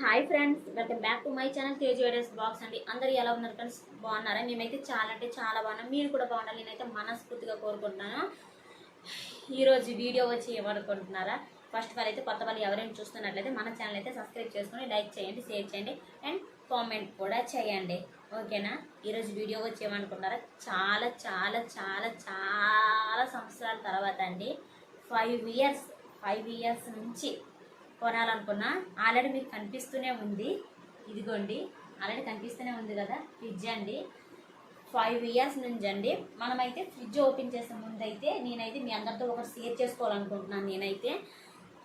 Hi friends welcome back to my channel Tej ideas box అండి. అందరు ఎలా ఉన్నారు ఫ్రెండ్స్ బాగున్నారా? మేమైతే చాలా అంటే చాలా బాగున్నాం. మీరు కూడా బాగుండాలి. నేనైతే మనస్ఫూర్తిగా కోరుకుంటున్నాను. ఈరోజు వీడియో వచ్చి ఏమనుకుంటున్నారా? ఫస్ట్ ఆఫ్ ఆల్ అయితే కొత్త వాళ్ళు ఎవరైనా చూస్తున్నట్లయితే మన ఛానల్ అయితే సబ్స్క్రైబ్ చేసుకొని లైక్ చేయండి షేర్ చేయండి అండ్ కామెంట్ కూడా చేయండి. ఓకేనా ఈరోజు వీడియో వచ్చి ఏమనుకుంటున్నారా? చాలా చాలా చాలా చాలా సంవత్సరాల తర్వాత అండి. ఫైవ్ ఇయర్స్ ఫైవ్ ఇయర్స్ నుంచి కొనాలనుకున్నా ఆల్రెడీ మీకు కనిపిస్తూనే ఉంది. ఇదిగోండి ఆల్రెడీ కనిపిస్తూనే ఉంది కదా ఫ్రిడ్జ్ అండి. ఫైవ్ ఇయర్స్ నుంచి అండి. మనమైతే ఫ్రిడ్జ్ ఓపెన్ చేసే ముందైతే నేనైతే మీ అందరితో ఒకటి షేర్ చేసుకోవాలనుకుంటున్నాను నేనైతే.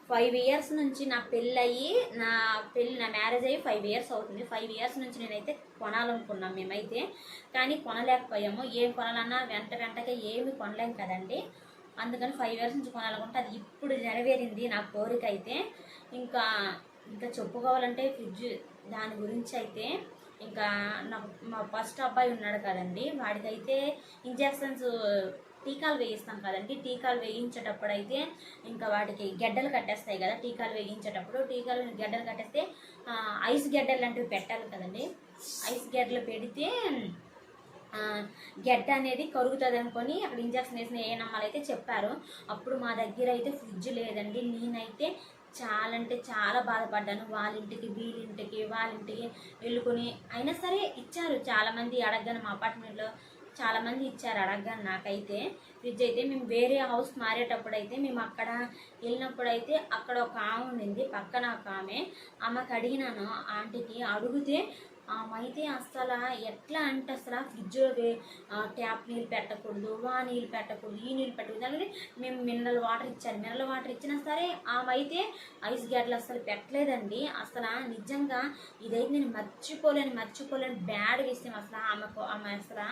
ఫైవ్ ఇయర్స్ నుంచి నా పెళ్ళయి నా పెళ్ళి నా మ్యారేజ్ అయ్యి ఫైవ్ ఇయర్స్ అవుతుంది. ఫైవ్ ఇయర్స్ నుంచి నేనైతే కొనాలనుకున్నాం మేమైతే. కానీ కొనలేకపోయాము. ఏం కొనాలన్నా వెంట వెంటగా ఏమి కొనలేం కదండి. అందుకని ఫైవ్ ఇయర్స్ నుంచి కొనాలనుకుంటే అది ఇప్పుడు నెరవేరింది నా కోరిక అయితే ఇంకా ఇంకా చెప్పుకోవాలంటే ఫ్రిడ్జ్ దాని గురించి అయితే ఇంకా నా మా ఫస్ట్ అబ్బాయి ఉన్నాడు కదండి వాడికైతే ఇంజెక్షన్స్ టీకాలు వేయిస్తాం కదండి టీకాలు వేయించేటప్పుడు అయితే ఇంకా వాటికి గెడ్డలు కట్టేస్తాయి కదా టీకాలు వేయించేటప్పుడు టీకాలు గెడ్డలు కట్టేస్తే ఐస్ గెడ్డలు లాంటివి పెట్టాలి కదండి ఐస్ గెడ్డలు పెడితే గెడ్డ అనేది కరుగుతుంది అనుకొని అక్కడ ఇంజక్షన్ వేసిన ఏ నమ్మాలైతే చెప్పారు అప్పుడు మా దగ్గర అయితే ఫ్రిడ్జ్ లేదండి నేనైతే చాలా అంటే చాలా బాధపడ్డాను. వాళ్ళ ఇంటికి వీళ్ళింటికి వాళ్ళ ఇంటికి వెళ్ళుకొని అయినా సరే ఇచ్చారు. చాలామంది అడగగానే మా అపార్ట్మెంట్లో చాలామంది ఇచ్చారు అడగగానే నాకైతే. ఫ్రిడ్జ్ అయితే మేము వేరే హౌస్ మారేటప్పుడు అయితే మేము అక్కడ వెళ్ళినప్పుడు అయితే అక్కడ ఒక ఆమె ఉండింది. పక్కన ఒక ఆమె. ఆమెకు అడిగినాను ఆంటీకి అడిగితే అయితే అసలు ఎట్లా అంటే అసలు ఫ్రిడ్జ్లో ట్యాప్ నీళ్ళు పెట్టకూడదు వా నీళ్ళు పెట్టకూడదు ఈ నీళ్ళు పెట్టకూడదు అలాగే మేము మినరల్ వాటర్ ఇచ్చాను మినరల్ వాటర్ ఇచ్చినా సరే ఆమె అయితే ఐస్ గడ్డలు అసలు పెట్టలేదండి. అసలు నిజంగా ఇదైతే నేను మర్చిపోలేను మర్చిపోలేని. బ్యాడ్ విషయం అసలు ఆమెకు ఆమె అసలు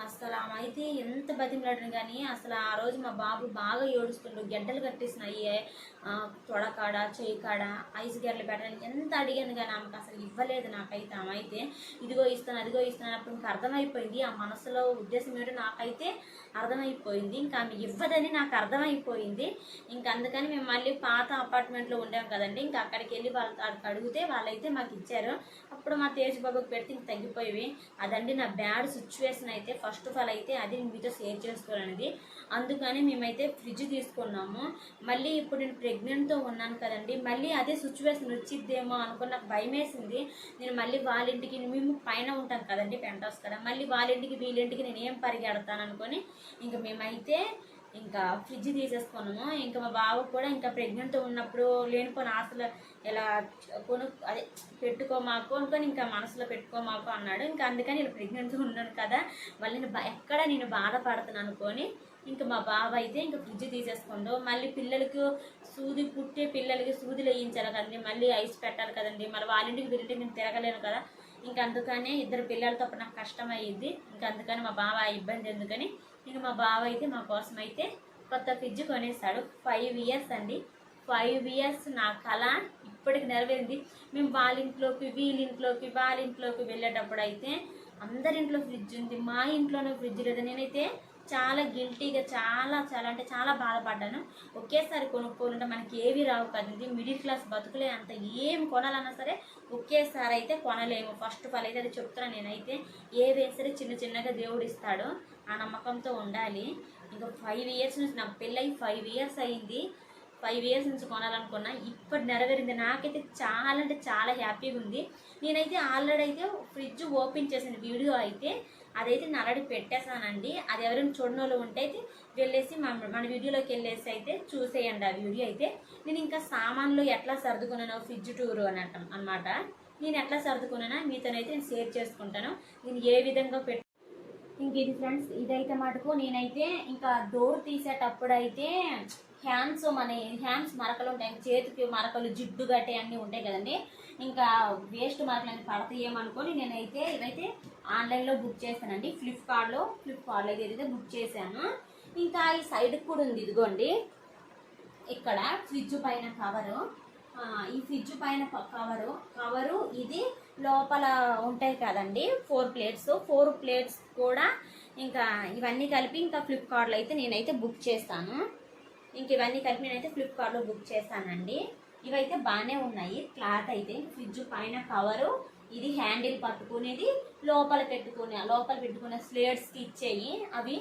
అసలు ఆమె అయితే ఎంత బతిమలాడిన కానీ అసలు ఆ రోజు మా బాబు బాగా ఏడుస్తుండు. గెడ్డలు కట్టేసినాయి తొడకాడ చేయి కాడ ఐస్ గెడ్డలు పెట్టడానికి ఎంత అడిగాను కానీ ఆమెకు అసలు ఇవ్వలేదు నాకైతే ఆమె అయితే ఇదిగో ఇస్తాను అదిగో ఇస్తాను అప్పుడు ఇంకా అర్థమైపోయింది. ఆ మనసులో ఉద్దేశం ఏంటో నాకైతే అర్థమైపోయింది. ఇంకా ఆమె ఇవ్వదని నాకు అర్థమైపోయింది. ఇంకా అందుకని మేము మళ్ళీ పాత అపార్ట్మెంట్లో ఉండాం కదండి. ఇంకా అక్కడికి వెళ్ళి వాళ్ళు అడిగితే వాళ్ళైతే మాకు ఇచ్చారు. అప్పుడు మా తేజ్ బాబుకి పెడితే ఇంక తగ్గిపోయేవి. అదండి నా బ్యాడ్ సిచ్యువేషన్ అయితే ఫస్ట్ ఆఫ్ ఆల్ అయితే అది మీతో షేర్ చేసుకోవాలనేది. అందుకని మేమైతే ఫ్రిడ్జ్ తీసుకున్నాము. మళ్ళీ ఇప్పుడు నేను ప్రెగ్నెంట్తో ఉన్నాను కదండి మళ్ళీ అదే సిచ్యువేషన్ వచ్చిద్దేమో అనుకుని నాకు భయం వేసింది నేను మళ్ళీ వాళ్ళ ఇంటికి మేము పైన ఉంటాం కదండి పెంటాస్ కదా మళ్ళీ వాళ్ళ ఇంటికి నేను ఏం పరిగెడతాను అనుకొని ఇంక మేమైతే ఇంకా ఫ్రిడ్జ్ తీసేసుకున్నాము. ఇంకా మా బావ కూడా ఇంకా ప్రెగ్నెంట్ ఉన్నప్పుడు లేనిపోని ఆశలు ఇలా కొను అదే పెట్టుకోమాకు అనుకొని ఇంకా మనసులో పెట్టుకోమాకు అన్నాడు. ఇంకా అందుకని నేను ప్రెగ్నెంట్ ఉన్నాను కదా. మళ్ళీ నేను ఎక్కడ నేను బాధపడుతున్నాను అనుకొని ఇంకా మా బావ అయితే ఇంకా ఫ్రిడ్జ్ తీసేసుకోండు. మళ్ళీ పిల్లలకు సూది పుట్టే పిల్లలకి సూదులు వేయించాలి కదండి. మళ్ళీ ఐస్ పెట్టాలి కదండి. మళ్ళీ వాళ్ళ ఇంటికి వీళ్ళింటికి నేను తిరగలేను కదా. ఇంక అందుకనే ఇద్దరు పిల్లలతో నాకు కష్టం అయ్యింది ఇంక అందుకని మా బావ ఇబ్బంది ఎందుకని ఇంక మా బావ అయితే మా కోసం అయితే కొత్త ఫ్రిడ్జ్ కొనేసాడు ఫైవ్ ఇయర్స్ అండి. ఫైవ్ ఇయర్స్ నా కళ ఇప్పటికి నెరవేరింది. మేము వాళ్ళ ఇంట్లోకి వాళ్ళింట్లోకి వాళ్ళ ఇంట్లోకి వెళ్ళేటప్పుడు అయితే అందరింట్లో ఫ్రిడ్జ్ ఉంది. మా ఇంట్లోనే ఫ్రిడ్జ్ లేదు. నేనైతే చాలా గిల్టీగా చాలా చాలా అంటే చాలా బాధపడ్డాను. ఒకేసారి కొనుక్కోవాలంటే మనకి ఏవి రావు కదండి. మిడిల్ క్లాస్ బతుకులే అంత ఏం కొనాలన్నా సరే ఒకేసారి అయితే కొనలేము. ఫస్ట్ ఆఫ్ ఆల్ అయితే అది చెప్తున్నాను నేనైతే. ఏదైనా సరే చిన్న చిన్నగా దేవుడు ఇస్తాడు. ఆ నమ్మకంతో ఉండాలి. ఇంకా ఫైవ్ ఇయర్స్ నుంచి నా పెళ్ళయి ఫైవ్ ఇయర్స్ అయింది. ఫైవ్ ఇయర్స్ నుంచి కొనాలనుకున్నా ఇప్పుడు నెరవేరింది. నాకైతే చాలా అంటే చాలా హ్యాపీగా ఉంది. నేనైతే ఆల్రెడీ అయితే ఫ్రిడ్జ్ ఓపెన్ చేసిన వీడియో అయితే అదైతే నేను ఆల్రెడీ పెట్టేశానండి. అది ఎవరైనా చూడని ఉంటే అయితే వెళ్ళేసి మన మన వీడియోలోకి వెళ్ళేసి అయితే చూసేయండి ఆ వీడియో అయితే. నేను ఇంకా సామాన్లు ఎట్లా సర్దుకున్నానో ఫ్రిడ్జ్ టూరు అని అంటాం అనమాట నేను ఎట్లా సర్దుకున్నానా మీతోనైతే నేను షేర్ చేసుకుంటాను. నేను ఏ విధంగా పెట్ ఇంక ఇది ఫ్రెండ్స్ ఇదైతే మటుకు నేనైతే ఇంకా డోర్ తీసేటప్పుడు అయితే హ్యాండ్స్ మన హ్యాండ్స్ మరకలు ఉంటాయి. చేతికి మరకలు జిడ్డు గట్టే అన్నీ ఉంటాయి కదండి. ఇంకా వేస్ట్ మరకలు అన్ని పడతాయేమనుకొని నేనైతే ఇవైతే ఆన్లైన్లో బుక్ చేశానండి. ఫ్లిప్కార్ట్లో ఫ్లిప్కార్ట్లో అయితే బుక్ చేశాను ఇంకా ఈ సైడ్కి కూడా ఉంది ఇదిగోండి. ఇక్కడ ఫ్రిడ్జ్ పైన కవరు ఈ ఫ్రిడ్జ్ పైన కవరు కవరు ఇది లోపల ఉంటాయి కదండి ఫోర్ ప్లేట్స్ ఫోర్ ప్లేట్స్ కూడా ఇంకా ఇవన్నీ కలిపి ఇంకా ఫ్లిప్కార్ట్లో అయితే నేనైతే బుక్ చేస్తాను. ఇంక ఇవన్నీ కలిపి నేనైతే ఫ్లిప్కార్ట్లో బుక్ చేస్తానండి. ఇవైతే బాగానే ఉన్నాయి. క్లాత్ అయితే ఫ్రిడ్జ్ పైన కవరు ఇది హ్యాండిల్ పట్టుకునేది లోపల పెట్టుకునే లోపల పెట్టుకునే స్లేట్స్కి ఇచ్చేయి. అవి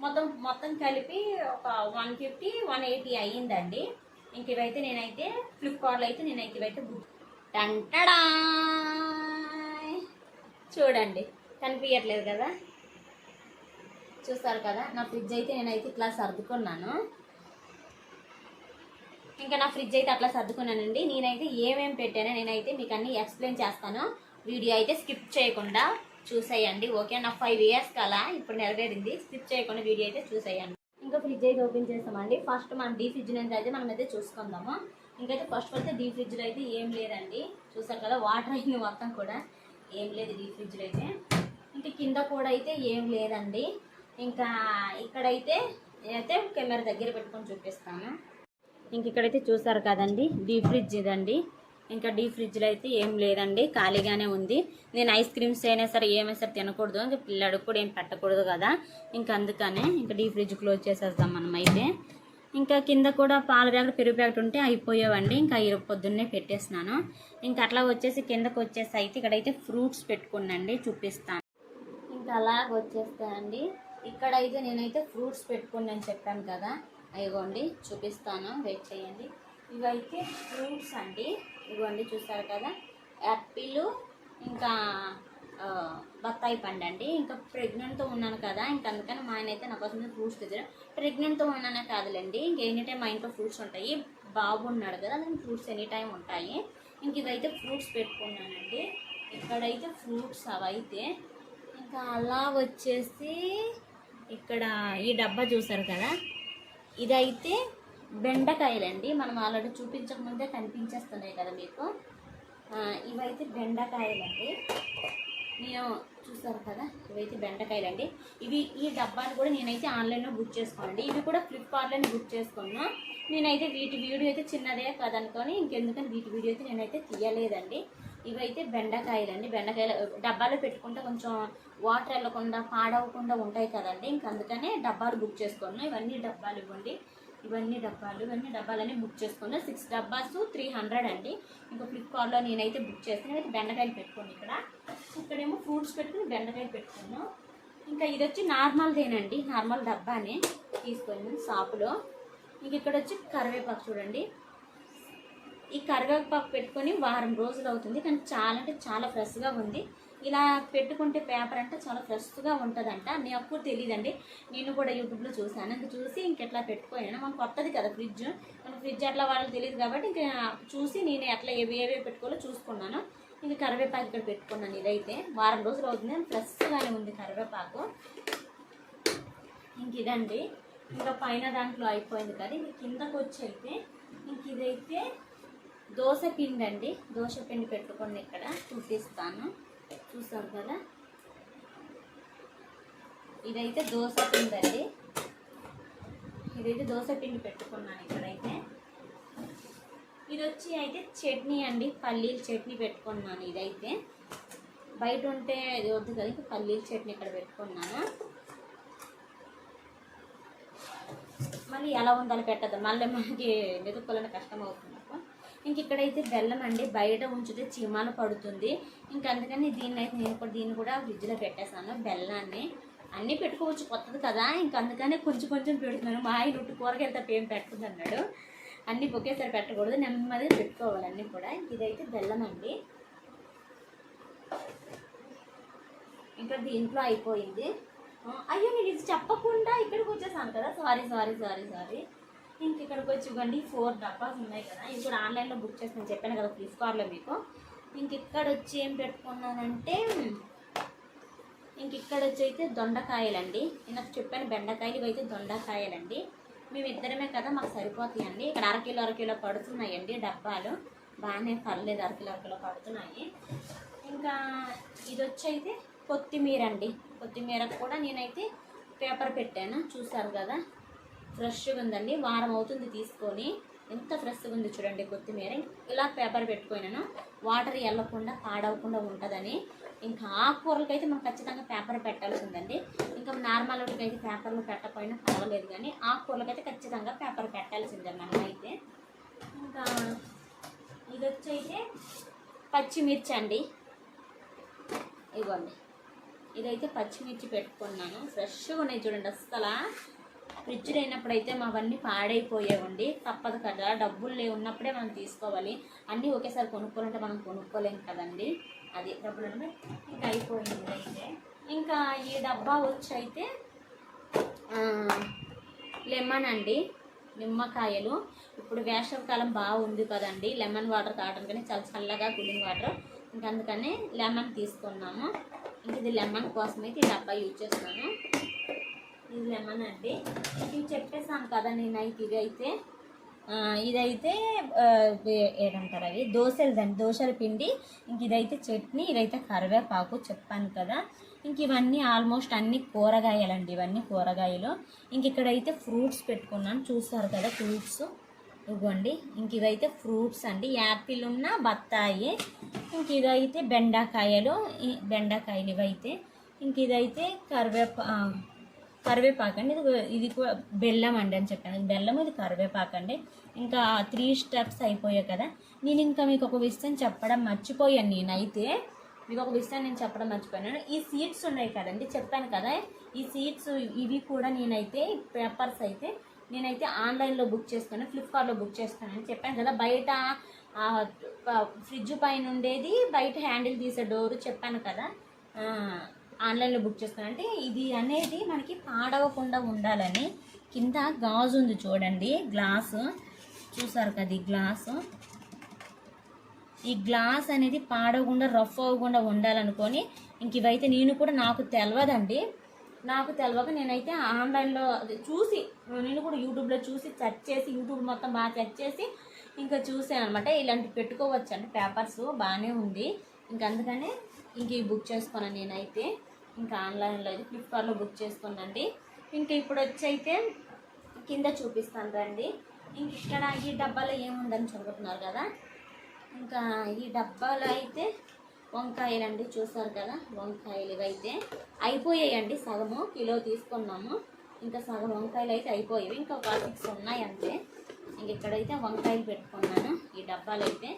మొత్తం మొత్తం కలిపి ఒక వన్ ఫిఫ్టీ వన్ ఎయిటీ అయ్యిందండి. ఇంక ఇవైతే నేనైతే ఫ్లిప్కార్ట్లో అయితే నేనైతే ఇవైతే బుక్ టంటడా చూడండి కనిపించట్లేదు కదా? చూస్తారు కదా? నా ఫ్రిడ్జ్ అయితే నేనైతే ఇట్లా సర్దుకున్నాను. ఇంకా నా ఫ్రిడ్జ్ అయితే అట్లా సర్దుకున్నానండి. నేనైతే ఏమేమి పెట్టానో నేనైతే మీకు అన్ని ఎక్స్ప్లెయిన్ చేస్తాను. వీడియో అయితే స్కిప్ చేయకుండా చూసేయండి. ఓకే నా ఫైవ్ ఇయర్స్ కలా ఇప్పుడు నెరవేరింది. స్కిప్ చేయకుండా వీడియో అయితే చూసేయండి. ఇంకా ఫ్రిడ్జ్ అయితే ఓపెన్ చేస్తామండి. ఫస్ట్ మనం డీ ఫ్రిడ్జ్ నుంచి అయితే మనం అయితే చూసుకుందాము. ఇంకైతే ఫస్ట్ అయితే డీ ఫ్రిడ్జ్లో అయితే ఏం లేదండి. చూసారు కదా వాటర్ అయింది మొత్తం కూడా. ఏం లేదు డీ ఫ్రిడ్జ్లో అయితే. ఇంకా కింద కూడా అయితే ఏం లేదండి. ఇంకా ఇక్కడైతే నేనైతే కెమెరా దగ్గర పెట్టుకొని చూపిస్తాను. ఇంక ఇక్కడైతే చూసారు కదండి డీ ఫ్రిడ్జ్ ఇదండి. ఇంకా డీప్ ఫ్రిడ్జ్లో అయితే ఏం లేదండి ఖాళీగానే ఉంది. నేను ఐస్ క్రీమ్స్ అయినా సరే ఏమైనా సరే తినకూడదు ఇంకా పిల్లడు కూడా ఏం పెట్టకూడదు కదా. ఇంకా అందుకనే ఇంకా డీప్ ఫ్రిడ్జ్ క్లోజ్ చేసేద్దాం మనం అయితే ఇంకా కింద కూడా పాల ప్యాకెట్ పెరుగు ప్యాకెట్ ఉంటే అయిపోయావండి. ఇంకా ఈ పొద్దున్నే పెట్టేసినాను. ఇంకా అట్లా వచ్చేసి కిందకు వచ్చేసి అయితే ఇక్కడైతే ఫ్రూట్స్ పెట్టుకున్నండి చూపిస్తాను. ఇంకా అలాగ వచ్చేస్తాయండి ఇక్కడైతే నేనైతే ఫ్రూట్స్ పెట్టుకున్నాను చెప్పాను కదా. అయిగోండి చూపిస్తాను. వెయిట్ చేయండి. ఇవైతే ఫ్రూట్స్ అండి. ఇగోండి చూస్తారు కదా? యాపిల్ ఇంకా బత్తాయి పండు అండి ఇంకా ప్రెగ్నెంట్తో ఉన్నాను కదా ఇంకా అందుకని మా ఆయన అయితే నా కోసం ఫ్రూట్స్ తెచ్చారు. ప్రెగ్నెంట్తో ఉన్నానే కాదులేండి ఇంక ఎనీ టైం మా ఇంట్లో ఫ్రూట్స్ ఉంటాయి. బాబు ఉన్నాడు కదా అందుకని ఫ్రూట్స్ ఎనీ టైం ఉంటాయి. ఇంక ఇవైతే ఫ్రూట్స్ పెట్టుకున్నానండి. ఇక్కడైతే ఫ్రూట్స్ అవైతే. ఇంకా అలా వచ్చేసి ఇక్కడ ఈ డబ్బా చూసారు కదా? ఇదైతే బెండకాయలండి. మనం ఆల్రెడీ చూపించక ముందే కనిపించేస్తున్నాయి కదా మీకు. ఇవైతే బెండకాయలండి. నేను చూసారు కదా ఇవైతే బెండకాయలండి. ఇవి ఈ డబ్బాలు కూడా నేనైతే ఆన్లైన్లో బుక్ చేసుకోనండి. ఇవి కూడా ఫ్లిప్కార్ట్లోనే బుక్ చేసుకున్నా. నేనైతే వీటి వీడియో అయితే చిన్నదే కదనుకొని ఇంకెందుకని వీటి వీడియో అయితే నేనైతే తీయలేదండి. ఇవైతే బెండకాయలండి. బెండకాయలు డబ్బాలో పెట్టుకుంటే కొంచెం వాటర్ వెళ్ళకుండా పాడవకుండా ఉంటాయి కదండి. ఇంక అందుకనే డబ్బాలు బుక్ చేసుకున్నాను ఇవన్నీ డబ్బాలు ఇవ్వండి. ఇవన్నీ డబ్బాలు ఇవన్నీ డబ్బాలన్నీ బుక్ చేసుకున్నా. సిక్స్ డబ్బాస్ త్రీ హండ్రెడ్ అండి. ఇంకా ఫ్లిప్కార్ట్లో నేనైతే బుక్ చేస్తాను అయితే బెండకాయలు పెట్టుకోండి ఇక్కడ. ఇక్కడేమో ఫ్రూట్స్ పెట్టుకుని బెండకాయలు పెట్టుకున్నాను. ఇంకా ఇది వచ్చి నార్మల్దేనండి. నార్మల్ డబ్బానే తీసుకొని షాపులో. ఇంక ఇక్కడ వచ్చి కరివేపాకు చూడండి. ఈ కరివేపాకు పెట్టుకొని వారం రోజులు అవుతుంది కానీ చాలా అంటే చాలా ఫ్రెష్గా ఉంది. ఇలా పెట్టుకుంటే పేపర్ అంటే చాలా ఫ్రెష్గా ఉంటుందంట. నాకు తెలియదండి నేను కూడా యూట్యూబ్లో చూశాను. ఇంక చూసి ఇంకెట్లా పెట్టుకోయాను మనకు కొత్తది కదా ఫ్రిడ్జ్ మన ఫ్రిడ్జ్ ఎట్లా వాళ్ళకి తెలియదు కాబట్టి ఇంక చూసి నేను ఎట్లా ఏవి ఏవి పెట్టుకోవాలో చూసుకున్నాను. ఇంక కరివేపాకు ఇక్కడ పెట్టుకున్నాను ఇదైతే. వారం రోజులు అవుతుంది. ఫ్రెష్గానే ఉంది కరివేపాకు. ఇంక ఇదండి. ఇంకా పైన దాంట్లో అయిపోయింది కదా. ఇంక కిందకు వచ్చి అయితే ఇంక ఇదైతే దోశ పిండి అండి దోశ పిండి పెట్టుకోండి ఇక్కడ చూపిస్తాను చూసారు కదా? ఇదైతే దోశ పిండి అండి ఇదైతే దోశ పిండి పెట్టుకున్నాను ఇక్కడైతే. ఇది వచ్చి అయితే చట్నీ అండి పల్లీలు చట్నీ పెట్టుకున్నాను ఇదైతే. బయట ఉంటే ఇది వద్దు కదా ఇంకా పల్లీల చట్నీ ఇక్కడ పెట్టుకున్నాను. మళ్ళీ ఎలా ఉందని పెట్టద్దు మళ్ళీ మనకి వెతుక్కోవాలని కష్టం అవుతుంది నాకు. ఇంక ఇక్కడైతే బెల్లం అండి బయట ఉంచితే చీమాలు పడుతుంది. ఇంక అందుకని దీన్ని అయితే నేను కూడా దీన్ని కూడా ఫ్రిడ్జ్లో పెట్టేశాను బెల్లాన్ని. అన్నీ పెట్టుకోవచ్చు కొత్తది కదా. ఇంక అందుకనే కొంచెం కొంచెం పెడుతున్నాను. మా ఆయన ఉట్టు కూరగాయలు తప్ప ఏం పెట్టుకుంది అన్నాడు అన్నీ ఒకేసారి పెట్టకూడదు నెమ్మదిగా పెట్టుకోవాలి అన్నీ కూడా. ఇదైతే బెల్లం అండి. ఇంకా దీంట్లో అయిపోయింది. అయ్యో నేను ఇది చెప్పకుండా ఇక్కడికి వచ్చేసాను కదా. Sorry sorry sorry sorry. ఇంక ఇక్కడికి వచ్చి ఇవ్వండి ఫోర్ డబ్బాస్ ఉన్నాయి కదా. ఇవి కూడా ఆన్లైన్లో బుక్ చేసి నేను చెప్పాను కదా ఫ్లిప్కార్ట్లో మీకు. ఇంక ఇక్కడ వచ్చి ఏం పెట్టుకున్నానంటే ఇంక ఇక్కడ వచ్చి అయితే దొండకాయలండి. నేను నాకు చెప్పాను బెండకాయలు ఇవి అయితే దొండకాయలండి. మేము ఇద్దరమే కదా మాకు సరిపోతాయండి. ఇక్కడ అరకిలో అరకిలో పడుతున్నాయండి డబ్బాలు. బాగానే పర్లేదు అరకిలో అరకిలో పడుతున్నాయి. ఇంకా ఇది వచ్చి అయితే కొత్తిమీర అండి కొత్తిమీర కూడా నేనైతే పేపర్ పెట్టాను చూసారు కదా. ఫ్రెష్గా ఉందండి. వారం అవుతుంది తీసుకొని. ఎంత ఫ్రెష్గా ఉంది చూడండి కొత్తిమీర. ఇలా పేపర్ పెట్టుకున్నాను. వాటర్ వెళ్ళకుండా పాడవకుండా ఉంటుందని. ఇంకా ఆకుకూరలకి అయితే మనం ఖచ్చితంగా పేపర్ పెట్టాల్సి ఉందండి ఇంకా నార్మల్ అయితే పేపర్లు పెట్టకపోయినా పర్వాలేదు కానీ ఆకుకూరలకి అయితే ఖచ్చితంగా పేపర్ పెట్టాల్సిందే మనం అయితే ఇంకా ఇది వచ్చి అయితే పచ్చిమిర్చి అండి. ఇవ్వండి ఇదైతే పచ్చిమిర్చి పెట్టుకున్నాను. ఫ్రెష్గా ఉన్నాయి చూడండి అస్సలు. ఫ్రిడ్జ్ లేనప్పుడైతే మావన్నీ పాడైపోయేవండి. తప్పదు కదా డబ్బులు లే ఉన్నప్పుడే మనం తీసుకోవాలి. అన్నీ ఒకేసారి కొనుక్కోవాలంటే మనం కొనుక్కోలేం కదండి. అది డబ్బులు ఇంకా అయిపోయింది అయితే ఇంకా ఈ డబ్బా వచ్చి అయితే లెమన్ అండి. నిమ్మకాయలు. ఇప్పుడు వేసవికాలం బాగుంది కదండి. లెమన్ వాటర్ తాగడానికని చాలా చల్లగా కూలింగ్ వాటర్. ఇంకా అందుకని లెమన్ తీసుకున్నాము. ఇంక ఇది లెమన్ కోసం అయితే ఈ డబ్బా యూజ్ చేస్తున్నాను. ఇది లెమన్ అండి. ఇవి చెప్పేసాను కదా నేనైతే అయితే ఇదైతే. ఇదైతే ఏదంటారు ఏమంటారు అవి దోశలదండి దోశల పిండి. ఇంక ఇదైతే చట్నీ ఇదైతే కరివేపాకు చెప్పాను కదా. ఇంక ఇవన్నీ ఆల్మోస్ట్ అన్ని కూరగాయలండి ఇవన్నీ కూరగాయలు. ఇంక ఇక్కడైతే ఫ్రూట్స్ పెట్టుకున్నాను చూస్తారు కదా ఫ్రూట్స్. ఇవ్వండి. ఇంక ఇవైతే ఫ్రూట్స్ అండి. యాపిల్ ఉన్న బత్తాయి. ఇంక ఇదైతే బెండకాయలు బెండకాయలు ఇవైతే. ఇంక ఇదైతే కరివేపా కరివేపాకు అండి. ఇది ఇది కూడా బెల్లం అండి అని చెప్పాను. ఇది బెల్లం ఇది కరివేపాకు అండి. ఇంకా త్రీ స్టెప్స్ అయిపోయాయి కదా. నేను ఇంకా మీకు ఒక విషయం చెప్పడం మర్చిపోయాను నేనైతే. మీకు ఒక విషయం నేను చెప్పడం మర్చిపోయాను. ఈ సీడ్స్ ఉన్నాయి కదండి చెప్పాను కదా. ఈ సీడ్స్ ఇవి కూడా నేనైతే పేపర్స్ అయితే నేనైతే ఆన్లైన్లో బుక్ చేసుకున్నాను ఫ్లిప్కార్ట్లో బుక్ చేసుకున్నాను చెప్పాను కదా. బయట ఫ్రిడ్జ్ పైన ఉండేది బయట హ్యాండిల్ తీసే డోర్ చెప్పాను కదా. ఆన్లైన్లో బుక్ చేసుకున్నాను అంటే ఇది అనేది మనకి పాడవకుండా ఉండాలని కింద గాజు ఉంది చూడండి గ్లాసు. చూసారు కదా ఈ గ్లాసు? ఈ గ్లాస్ అనేది పాడవకుండా రఫ్ అవ్వకుండా ఉండాలనుకొని ఇంక ఇవైతే నేను కూడా నాకు తెలియదండి నాకు తెలియక నేనైతే ఆన్లైన్లో అది చూసి నేను కూడా యూట్యూబ్లో చూసి సెర్చ్ చేసి యూట్యూబ్ మొత్తం బాగా సెర్చ్ చేసి ఇంకా చూసాను అనమాట ఇలాంటి పెట్టుకోవచ్చు అంటే పేపర్స్ బాగానే ఉంది. ఇంక అందుకనే ఇంక ఇవి బుక్ చేసుకున్నాను నేనైతే. ఇంకా ఆన్లైన్లో అయితే ఫ్లిప్కార్ట్లో బుక్ చేసుకున్నాండి ఇంకా ఇప్పుడు వచ్చి అయితే కింద చూపిస్తాను రండి. ఇంక ఇక్కడ ఈ డబ్బాలో ఏముందని చదువుతున్నారు కదా? ఇంకా ఈ డబ్బాలో అయితే వంకాయలు అండి చూసారు కదా? వంకాయలు ఇవైతే అయిపోయాయండి సగము కిలో తీసుకున్నాము. ఇంకా సగం వంకాయలు అయితే అయిపోయాయి. ఇంకా ఒక సిక్స్ ఉన్నాయి అంతే ఇంక ఇక్కడైతే వంకాయలు పెట్టుకున్నాను. ఈ డబ్బాలు అయితే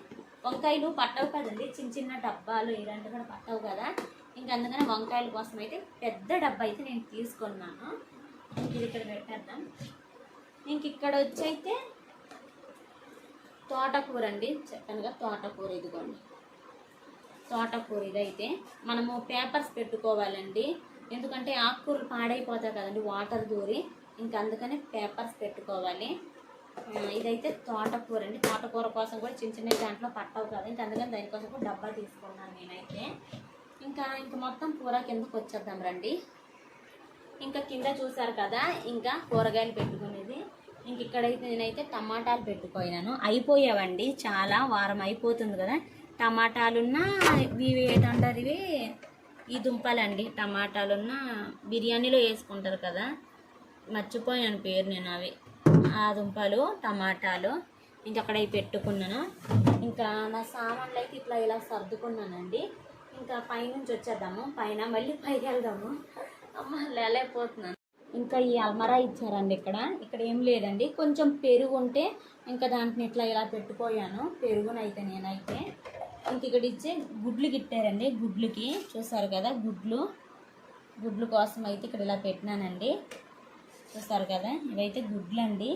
వంకాయలు పట్టవు కదండి? చిన్న చిన్న డబ్బాలు ఇలాంటివి కూడా పట్టవు కదా? ఇంకా అందుకని వంకాయల కోసం అయితే పెద్ద డబ్బా అయితే నేను తీసుకున్నాను. ఇది ఇక్కడ పెట్టేద్దాం. ఇంక ఇక్కడ వచ్చి అయితే తోటకూర అండి. చెప్పానుగా తోటకూర ఇదిగోండి. తోటకూర ఇదైతే మనము పేపర్స్ పెట్టుకోవాలండి. ఎందుకంటే ఆకుకూరలు పాడైపోతాయి కదండి వాటర్ దూరి. ఇంకా అందుకని పేపర్స్ పెట్టుకోవాలి. ఇదైతే తోటకూర అండి. తోటకూర కోసం కూడా చిన్న చిన్న దాంట్లో పట్టవు కదా. ఇంకా అందుకని దానికోసం కూడా డబ్బా తీసుకున్నాను నేనైతే. ఇంకా ఇంక మొత్తం కూర కిందకు వచ్చేద్దాం రండి. ఇంకా కింద చూసారు కదా ఇంకా కూరగాయలు పెట్టుకునేది. ఇంక ఇక్కడైతే నేనైతే టమాటాలు పెట్టుకోయినాను అయిపోయావండి చాలా వారం అయిపోతుంది కదా. టమాటాలున్న ఇవి ఏంటంటారు ఇవి ఈ దుంపలండి టమాటాలున్న బిర్యానీలో వేసుకుంటారు కదా. మర్చిపోయాను పేరు నేను అవి. ఆ దుంపలు టమాటాలు ఇంకా అక్కడ అవి పెట్టుకున్నాను. ఇంకా నా సామాన్లు అయితే ఇట్లా ఇలా సర్దుకున్నానండి. ఇంకా పైనుంచి వచ్చేద్దాము. పైన మళ్ళీ పైకి వెళ్దాము. అమ్మ లేలేకపోతున్నాను. ఇంకా ఈ అల్మరా ఇచ్చారండి ఇక్కడ. ఇక్కడ ఏం లేదండి. కొంచెం పెరుగు ఉంటే ఇంకా దాంట్లో ఇట్లా ఇలా పెట్టుకోయాను. పెరుగునైతే నేనైతే. ఇంక ఇక్కడ ఇచ్చే గుడ్లు గిట్టారండి. గుడ్లుకి చూసారు కదా గుడ్లు. గుడ్లు కోసం అయితే ఇక్కడ ఇలా పెట్టినానండి. చూస్తారు కదా ఇవైతే గుడ్లు అండి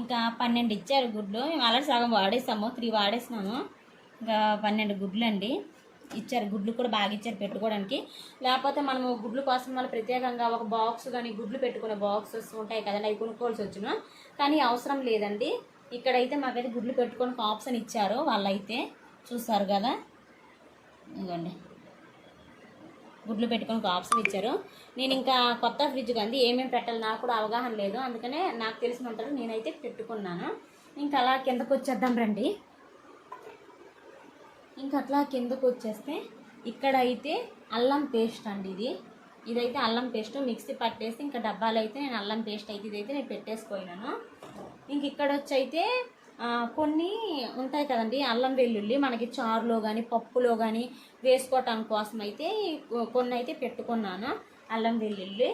ఇంకా పన్నెండు ఇచ్చారు గుడ్లు. మేము ఆల్రెడీ సగం వాడేసాము. త్రీ వాడేసినాము. ఇంకా పన్నెండు గుడ్లు అండి ఇచ్చారు. గుడ్లు కూడా బాగా ఇచ్చారు పెట్టుకోవడానికి. లేకపోతే మనము గుడ్లు కోసం మళ్ళీ ప్రత్యేకంగా ఒక బాక్స్ కానీ గుడ్లు పెట్టుకునే బాక్సెస్ ఉంటాయి కదండి అవి కొనుక్కోవాల్సి వచ్చును. కానీ అవసరం లేదండి. ఇక్కడైతే మాకైతే గుడ్లు పెట్టుకోనికి ఆప్షన్ ఇచ్చారు వాళ్ళైతే. చూస్తారు కదా? ఇదిగోండి. గుడ్లు పెట్టుకొని ఆప్షన్ ఇచ్చారు. నేను ఇంకా కొత్త ఫ్రిడ్జ్ కానీ ఏమేమి పెట్టాలి నాకు కూడా అవగాహన లేదు. అందుకనే నాకు తెలిసినంతలో నేనైతే పెట్టుకున్నాను. ఇంకా అలా కిందకు వచ్చేద్దాం రండి. ఇంకా అట్లా కిందకు వచ్చేస్తే ఇక్కడ అయితే అల్లం పేస్ట్ అండి ఇది. ఇదైతే అల్లం పేస్ట్ మిక్సీ పట్టేసి ఇంకా డబ్బాలు అయితే నేను అల్లం పేస్ట్ అయితే ఇదైతే నేను పెట్టేసిపోయినాను ఇంక ఇక్కడ వచ్చి అయితే కొన్ని ఉంటాయి కదండి అల్లం వెల్లుల్లి మనకి చారులో కానీ పప్పులో కానీ వేసుకోవటానికి కోసం అయితే కొన్ని అయితే పెట్టుకున్నాను అల్లం వెల్లుల్లి.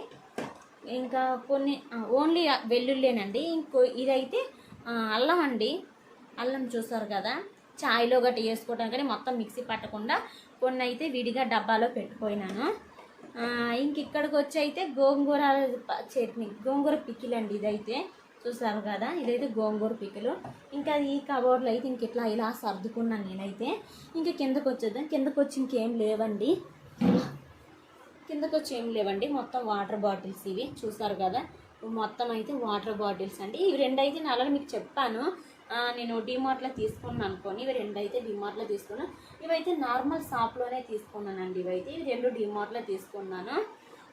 ఇంకా కొన్ని ఓన్లీ వెల్లుల్లేనండి. ఇంకో ఇదైతే అల్లం అండి. అల్లం చూసారు కదా? చాయ్లో గట్టి వేసుకోవడానికి కానీ మొత్తం మిక్సీ పట్టకుండా కొన్ని అయితే విడిగా డబ్బాలో పెట్టుకున్నాను ఇంక ఇక్కడికి వచ్చి అయితే గోంగూర చట్నీ గోంగూర పికిల్ అండి ఇదైతే. చూసారు కదా ఇదైతే గోంగూర పికిలు. ఇంకా ఈ కబోర్డ్లో అయితే ఇంక ఇట్లా ఇలా సర్దుకున్నాను నేనైతే. ఇంకా కిందకు వచ్చేద్దాం. కిందకు వచ్చి ఇంకేం లేవండి. కిందకు వచ్చి ఏం లేవండి. మొత్తం వాటర్ బాటిల్స్ ఇవి. చూసారు కదా మొత్తం అయితే వాటర్ బాటిల్స్ అండి. ఇవి రెండు అయితే నేను మీకు చెప్పాను. నేను డిమార్ట్లో తీసుకున్నాను అనుకోని ఇవి రెండు అయితే డిమార్ట్లో తీసుకున్నాను ఇవైతే నార్మల్ షాప్లోనే తీసుకున్నానండి ఇవైతే. ఇవి రెండు డిమార్ట్లో తీసుకున్నాను.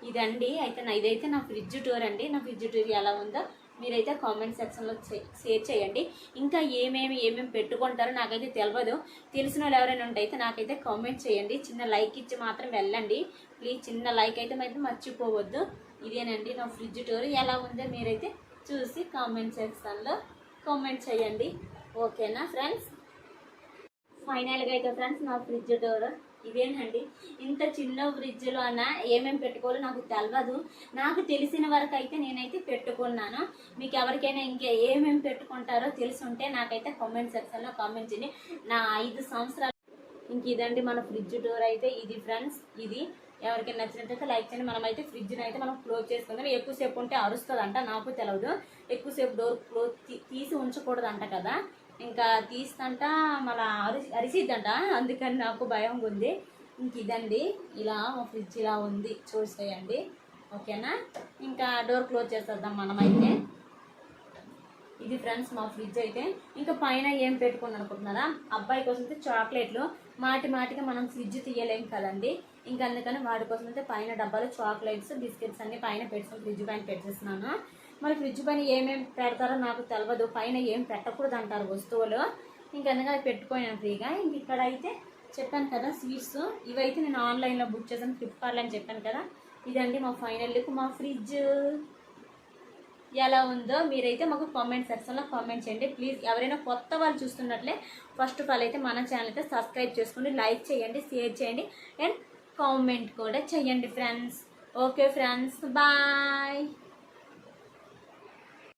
ఇదండి అయితే నా ఇదైతే నా ఫ్రిడ్జ్ టూర్ అండి. నా ఫ్రిడ్జ్ టూర్ ఎలా ఉందో మీరైతే కామెంట్ సెక్షన్లో షేర్ చేయండి. ఇంకా ఏమేమి ఏమేమి పెట్టుకుంటారో నాకైతే తెలియదు తెలిసిన వాళ్ళు ఎవరైనా ఉంటే అయితే నాకైతే కామెంట్ చేయండి. చిన్న లైక్ ఇచ్చి మాత్రం వెళ్ళండి. ప్లీజ్ చిన్న లైక్ అయితే మాత్రం మర్చిపోవద్దు. ఇదేనండి నా ఫ్రిడ్జ్ టూర్ ఎలా ఉందో మీరైతే చూసి కామెంట్ సెక్షన్లో కామెంట్ చేయండి. ఓకేనా ఫ్రెండ్స్? ఫైనల్గా అయితే ఫ్రెండ్స్ నా ఫ్రిడ్జ్ డోర్ ఇదేనండి. ఇంత చిన్న ఫ్రిడ్జ్లో అన్న ఏమేమి పెట్టుకోవాలో నాకు తెలియదు నాకు తెలిసిన వరకు అయితే నేనైతే పెట్టుకున్నాను. మీకు ఎవరికైనా ఇంకా ఏమేమి పెట్టుకుంటారో తెలిసి ఉంటే నాకైతే కామెంట్ సెక్షన్లో కామెంట్ చేయండి. నా ఐదు సంవత్సరాలు ఇంక ఇదండి మన ఫ్రిడ్జ్ డోర్ అయితే. ఇది ఫ్రెండ్స్ ఇది ఎవరికి నచ్చినట్లయితే లైక్ చేయండి. మనం అయితే ఫ్రిడ్జ్ని అయితే మనం క్లోజ్ చేసుకుందాం. ఎక్కువసేపు ఉంటే అరుస్తుందంట నాకు తెలియదు ఎక్కువసేపు డోర్ క్లోజ్ తీసి ఉంచకూడదంట కదా. ఇంకా తీస్తంట మళ్ళా అరిసి అరిసిద్దంట. అందుకని నాకు భయం ఉంది. ఇంక ఇదండి. ఇలా మా ఫ్రిడ్జ్ ఇలా ఉంది. చూసేయండి. ఓకేనా? ఇంకా డోర్ క్లోజ్ చేసేద్దాం మనమైతే. ఇది ఫ్రెండ్స్ మా ఫ్రిడ్జ్ అయితే. ఇంకా పైన ఏం పెట్టుకుని అనుకుంటున్నారా అబ్బాయి కోసం అయితే చాక్లెట్లు. మాటి మాటిగా మనం ఫ్రిడ్జ్ తీయలేం కదండి. ఇంకా అందుకని వాడి కోసం అయితే పైన డబ్బాలో చాక్లెట్స్ బిస్కెట్స్ అన్ని పైన పెట్టుకుని ఫ్రిడ్జ్ పైన పెట్టేస్తున్నాను. మరి ఫ్రిడ్జ్ పైన ఏమేమి పెడతారో నాకు తెలియదు పైన ఏం పెట్టకూడదు అంటారు వస్తువులు. ఇంకా అందుకని అది పెట్టుకోయాను ఫ్రీగా. ఇంక ఇక్కడ అయితే చెప్పాను కదా స్వీట్స్. ఇవైతే నేను ఆన్లైన్లో బుక్ చేశాను ఫ్లిప్కార్ట్లో అని చెప్పాను కదా. ఇదండి మా ఫైనల్ లుక్. మా ఫ్రిడ్జ్ ఎలా ఉందో మీరైతే మాకు కామెంట్ సెక్షన్లో కామెంట్ చేయండి. ప్లీజ్ ఎవరైనా కొత్త వాళ్ళు చూస్తున్నట్లే ఫస్ట్ ఆఫ్ ఆల్ అయితే మన ఛానల్ అయితే సబ్స్క్రైబ్ చేసుకోండి లైక్ చేయండి షేర్ చేయండి. అండ్ కామెంట్ కూడా చేయండి ఫ్రెండ్స్ ఓకే ఫ్రెండ్స్ బాయ్